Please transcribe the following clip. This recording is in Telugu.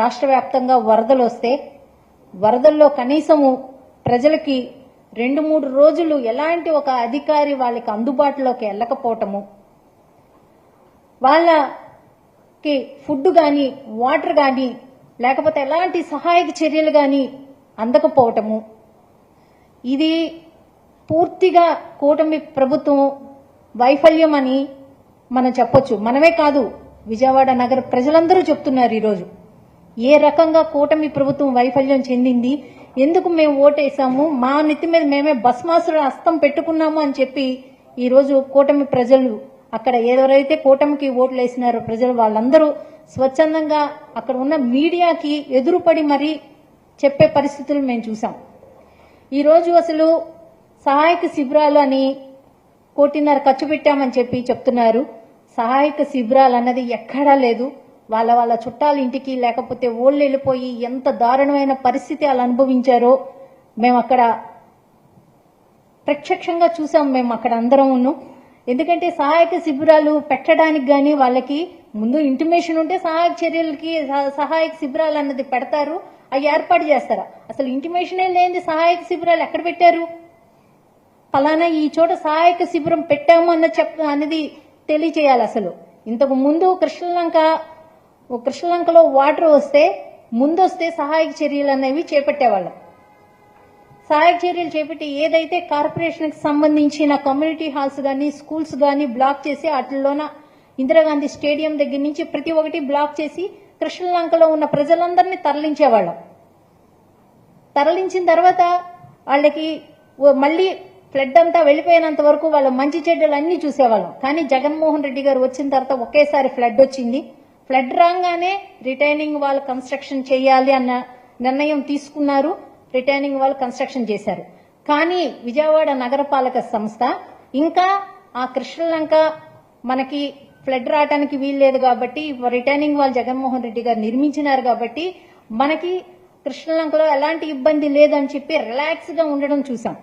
రాష్ట్ర వ్యాప్తంగా వరదలు వస్తే వరదల్లో కనీసము ప్రజలకి రెండు మూడు రోజులు ఎలాంటి ఒక అధికారి వాళ్ళకి అందుబాటులోకి వెళ్ళకపోవటము వాళ్ళకి ఫుడ్ కానీ వాటర్ కానీ లేకపోతే ఎలాంటి సహాయక చర్యలు కానీ అందకపోవటము. ఇది పూర్తిగా కూటమి ప్రభుత్వం వైఫల్యం అని మనం చెప్పొచ్చు. మనమే కాదు విజయవాడ నగర ప్రజలందరూ చెప్తున్నారు ఈరోజు. ఏ రకంగా కూటమి ప్రభుత్వం వైఫల్యం చెందింది? ఎందుకు మేము ఓటేసాము మా నెత్తి మీద మేమే భస్మాసుర హస్తం పెట్టుకున్నాము అని చెప్పి ఈరోజు కూటమి ప్రజలు అక్కడ ఎవరైతే కూటమికి ఓట్లు వేసినారో ప్రజలు వాళ్ళందరూ స్వచ్ఛందంగా అక్కడ ఉన్న మీడియాకి ఎదురుపడి మరీ చెప్పే పరిస్థితులు మేము చూసాం ఈరోజు అసలు సహాయక శిబిరాలు అని కోటిన్నర ఖర్చు పెట్టామని చెప్పి చెప్తున్నారు. సహాయక శిబిరాలు అన్నది ఎక్కడా లేదు. వాళ్ళ వాళ్ళ చుట్టాల ఇంటికి లేకపోతే ఓళ్ళు వెళ్ళిపోయి ఎంత దారుణమైన పరిస్థితి వాళ్ళు అనుభవించారో మేము అక్కడ ప్రత్యక్షంగా చూసాం మేము అక్కడ అందరం ఎందుకంటే సహాయక శిబిరాలు పెట్టడానికి కానీ వాళ్ళకి ముందు ఇంటిమేషన్ ఉంటే సహాయక చర్యలకి సహాయక శిబిరాలు అన్నది పెడతారు అవి ఏర్పాటు చేస్తారా. అసలు ఇంటిమేషనే లేని సహాయక శిబిరాలు ఎక్కడ పెట్టారు? ఫలానా ఈ చోట సహాయక శిబిరం పెట్టాము అన్న చెప్ అనేది తెలియచేయాలి అసలు. ఇంతకు ముందు కృష్ణలంక కృష్ణలంకలో వాటర్ వస్తే ముందు వస్తే సహాయక చర్యలు అనేవి చేపట్టేవాళ్ళం. సహాయక చర్యలు చేపట్టి ఏదైతే కార్పొరేషన్కి సంబంధించిన కమ్యూనిటీ హాల్స్ కానీ స్కూల్స్ కానీ బ్లాక్ చేసి వాటిల్లోన ఇందిరాగాంధీ స్టేడియం దగ్గర నుంచి ప్రతి ఒక్కటి బ్లాక్ చేసి కృష్ణలంకలో ఉన్న ప్రజలందరినీ తరలించేవాళ్ళం. తరలించిన తర్వాత వాళ్ళకి మళ్ళీ ఫ్లడ్ అంతా వెళ్ళిపోయినంత వరకు వాళ్ళ మంచి చెడ్డలు అన్ని చూసేవాళ్ళం. కానీ జగన్మోహన్ రెడ్డి గారు వచ్చిన తర్వాత ఒకేసారి ఫ్లడ్ వచ్చింది. ఫ్లడ్ రాగానే రిటైనింగ్ వాల్ కన్స్ట్రక్షన్ చేయాలి అన్న నిర్ణయం తీసుకున్నారు. రిటైనింగ్ వాల్ కన్స్ట్రక్షన్ చేశారు. కానీ విజయవాడ నగరపాలక సంస్థ ఇంకా ఆ కృష్ణలంక మనకి ఫ్లడ్ రావడానికి వీల్లేదు కాబట్టి రిటైనింగ్ వాల్ జగన్మోహన్ రెడ్డి గారు నిర్మించినారు కాబట్టి మనకి కృష్ణలంకలో ఎలాంటి ఇబ్బంది లేదని చెప్పి రిలాక్స్గా ఉండడం చూసాం.